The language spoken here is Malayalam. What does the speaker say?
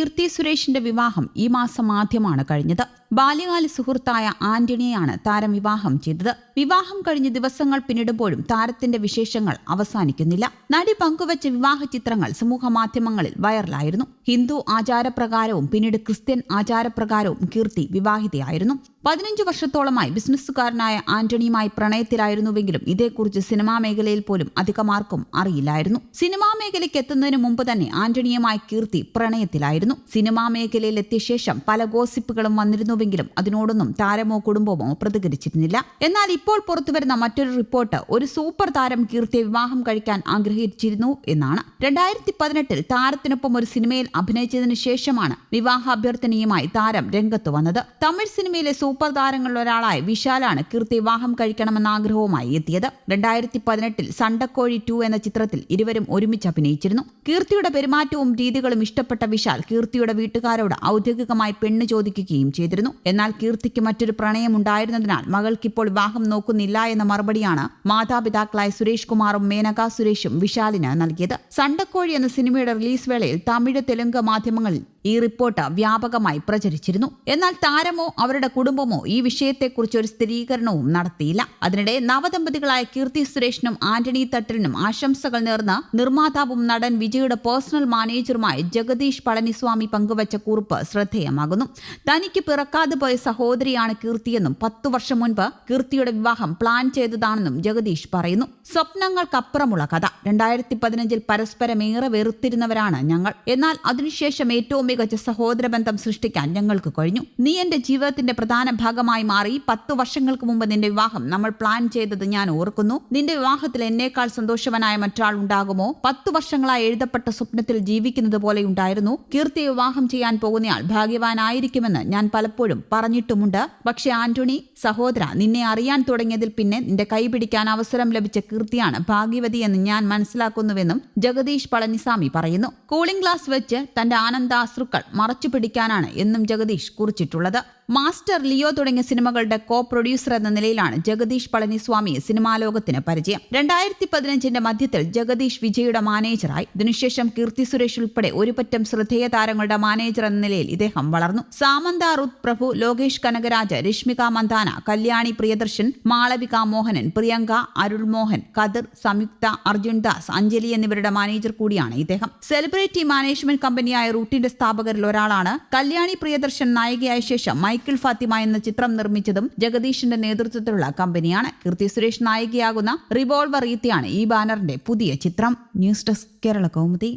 കീർത്തി സുരേഷിന്റെ വിവാഹം ഈ മാസം ആദ്യമാണ് കഴിഞ്ഞത്. ബാല്യകാല സുഹൃത്തായ ആന്റണിയെയാണ് താരം വിവാഹം ചെയ്തത്. വിവാഹം കഴിഞ്ഞ ദിവസങ്ങൾ പിന്നിടുമ്പോഴും താരത്തിന്റെ വിശേഷങ്ങൾ അവസാനിക്കുന്നില്ല. നടി പങ്കുവച്ച വിവാഹ ചിത്രങ്ങൾ സമൂഹ മാധ്യമങ്ങളിൽ വൈറലായിരുന്നു. ഹിന്ദു ആചാരപ്രകാരവും പിന്നീട് ക്രിസ്ത്യൻ ആചാരപ്രകാരവും കീർത്തി വിവാഹിതയായിരുന്നു. പതിനഞ്ചു വർഷത്തോളമായി ബിസിനസ്സുകാരനായ ആന്റണിയുമായി പ്രണയത്തിലായിരുന്നുവെങ്കിലും ഇതേക്കുറിച്ച് സിനിമാ മേഖലയിൽ പോലും അധികമാർക്കും അറിയില്ലായിരുന്നു. സിനിമാ മേഖലയ്ക്ക് എത്തുന്നതിന് മുമ്പ് തന്നെ ആന്റണിയുമായി കീർത്തി പ്രണയത്തിലായിരുന്നു. സിനിമാ മേഖലയിൽ എത്തിയ ശേഷം പല ഗോസിപ്പുകളും വന്നിരുന്നുവെങ്കിലും അതിനോടൊന്നും താരമോ കുടുംബമോ പ്രതികരിച്ചിരുന്നില്ല. എന്നാൽ ഇപ്പോൾ പുറത്തുവരുന്ന മറ്റൊരു റിപ്പോർട്ട് ഒരു സൂപ്പർ താരം കീർത്തിയെ വിവാഹം കഴിക്കാൻ ആഗ്രഹിച്ചിരുന്നു എന്നാണ്. രണ്ടായിരത്തി പതിനെട്ടിൽ താരത്തിനൊപ്പം ഒരു സിനിമയിൽ അഭിനയിച്ചതിനു ശേഷമാണ് വിവാഹ അഭ്യർത്ഥനയുമായി താരം രംഗത്ത് വന്നത്. തമിഴ് സിനിമയിലെ സൂപ്പർ താരങ്ങളിൽ ഒരാളായ വിശാലാണ് കീർത്തി വിവാഹം കഴിക്കണമെന്ന ആഗ്രഹവുമായി എത്തിയത്. രണ്ടായിരത്തി പതിനെട്ടിൽ സണ്ടക്കോഴി ടു എന്ന ചിത്രത്തിൽ ഇരുവരും ഒരുമിച്ച് അഭിനയിച്ചിരുന്നു. കീർത്തിയുടെ പെരുമാറ്റവും രീതികളും ഇഷ്ടപ്പെട്ട വിശാൽ കീർത്തിയുടെ വീട്ടുകാരോട് ഔദ്യോഗികമായി പെണ്ണ് ചോദിക്കുകയും ചെയ്തിരുന്നു. എന്നാൽ കീർത്തിക്ക് മറ്റൊരു പ്രണയമുണ്ടായിരുന്നതിനാൽ മകൾക്കിപ്പോൾ വിവാഹം നോക്കുന്നില്ല എന്ന മറുപടിയാണ് മാതാപിതാക്കളായ സുരേഷ് കുമാറും മേനക സുരേഷും വിശാലിന് നൽകിയത്. സണ്ടക്കോഴി എന്ന സിനിമയുടെ റിലീസ് വേളയിൽ തമിഴ് തെലുങ്ക് മാധ്യമങ്ങളിൽ ഈ റിപ്പോർട്ട് വ്യാപകമായി പ്രചരിച്ചിരുന്നു. എന്നാൽ താരമോ അവരുടെ കുടുംബമോ ഈ വിഷയത്തെക്കുറിച്ച് ഒരു സ്ഥിരീകരണവും നടത്തിയില്ല. അതിനിടെ നവദമ്പതികളായ കീർത്തി സുരേഷിനും ആന്റണി തട്ടലിനും ആശംസകൾ നേർന്ന നിർമ്മാതാവും നടൻ വിജയുടെ പേഴ്സണൽ മാനേജറുമായ ജഗദീഷ് പളനിസ്വാമി പങ്കുവച്ച കുറിപ്പ് ശ്രദ്ധേയമാകുന്നു. തനിക്ക് പിറക്കാതെ പോയ സഹോദരിയാണ് കീർത്തിയെന്നും പത്തു വർഷം മുൻപ് കീർത്തിയുടെ വിവാഹം പ്ലാൻ ചെയ്തതാണെന്നും ജഗദീഷ് പറയുന്നു. സ്വപ്നങ്ങൾക്കപ്പുറമുള്ള കഥ. രണ്ടായിരത്തി പതിനഞ്ചിൽ പരസ്പരം ഏറെ വെറുത്തിരുന്നവരാണ് ഞങ്ങൾ. എന്നാൽ അതിനുശേഷം ഏറ്റവും മികച്ച സഹോദര ബന്ധം സൃഷ്ടിക്കാൻ ഞങ്ങൾക്ക് കഴിഞ്ഞു. നീ എന്റെ ജീവിതത്തിന്റെ പ്രധാന ഭാഗമായി മാറി. പത്തു വർഷങ്ങൾക്ക് മുമ്പ് നിന്റെ വിവാഹം നമ്മൾ പ്ലാൻ ചെയ്തത് ഞാൻ ഓർക്കുന്നു. നിന്റെ വിവാഹത്തിൽ എന്നേക്കാൾ സന്തോഷവനായ മറ്റാൾ ഉണ്ടാകുമോ? പത്തു വർഷങ്ങളായി എഴുതപ്പെട്ട സ്വപ്നത്തിൽ ജീവിക്കുന്നത് പോലെ ഉണ്ടായിരുന്നു. കീർത്തി വിവാഹം ചെയ്യാൻ പോകുന്നയാൾ ഭാഗ്യവാനായിരിക്കുമെന്ന് ഞാൻ പലപ്പോഴും പറഞ്ഞിട്ടുമുണ്ട്. പക്ഷേ ആന്റണി സഹോദര നിന്നെ അറിയാൻ തുടങ്ങിയതിൽ പിന്നെ നിന്റെ കൈപിടിക്കാൻ അവസരം ലഭിച്ച കീർത്തിയാണ് ഭാഗ്യവതി എന്ന് ഞാൻ മനസ്സിലാക്കുന്നുവെന്നും ജഗദീഷ് പളനിസ്വാമി പറയുന്നു. കൂളിംഗ് ഗ്ലാസ് വെച്ച് തന്റെ ആനന്ദാശ്രുക്കൾ മറച്ചു പിടിക്കാനാണ് എന്നും ജഗദീഷ് കുറിച്ചിട്ടുള്ളത്. മാസ്റ്റർ ലിയോ തുടങ്ങിയ സിനിമകളുടെ കോ പ്രൊഡ്യൂസർ എന്ന നിലയിലാണ് ജഗദീഷ് പളനിസ്വാമിയെ സിനിമാ ലോകത്തിന് പരിചയം. രണ്ടായിരത്തി പതിനഞ്ചിന്റെ മധ്യത്തിൽ ജഗദീഷ് വിജയുടെ മാനേജറായി. ഇതിനുശേഷം കീർത്തി സുരേഷ് ഉൾപ്പെടെ ഒരുപറ്റം ശ്രദ്ധേയ താരങ്ങളുടെ മാനേജർ എന്ന നിലയിൽ ഇദ്ദേഹം വളർന്നു. സാമന്ത റുത് പ്രഭു ലോകേഷ് കനകരാജ് രശ്മിക മന്ദാന കല്യാണി പ്രിയദർശൻ മാളവിക മോഹനൻ പ്രിയങ്ക അരുൾ മോഹൻ കതിർ സംയുക്ത അർജുൻ ദാസ് അഞ്ജലി എന്നിവരുടെ മാനേജർ കൂടിയാണ് ഇദ്ദേഹം. സെലിബ്രിറ്റി മാനേജ്മെന്റ് കമ്പനിയായ റൂട്ടിന്റെ സ്ഥാപകരിൽ ഒരാളാണ്. കല്യാണി പ്രിയദർശൻ നായികയായ ശേഷം മൈക്കിൾ ഫാത്തിമ എന്ന ചിത്രം നിർമ്മിച്ചതും ജഗദീഷിന്റെ നേതൃത്വത്തിലുള്ള കമ്പനിയാണ്. കീർത്തി സുരേഷ് നായികയാകുന്ന റിവോൾവർ ഈത്തിയാണ് ഈ ബാനറിന്റെ പുതിയ ചിത്രം. News desk Kerala Kaumudi.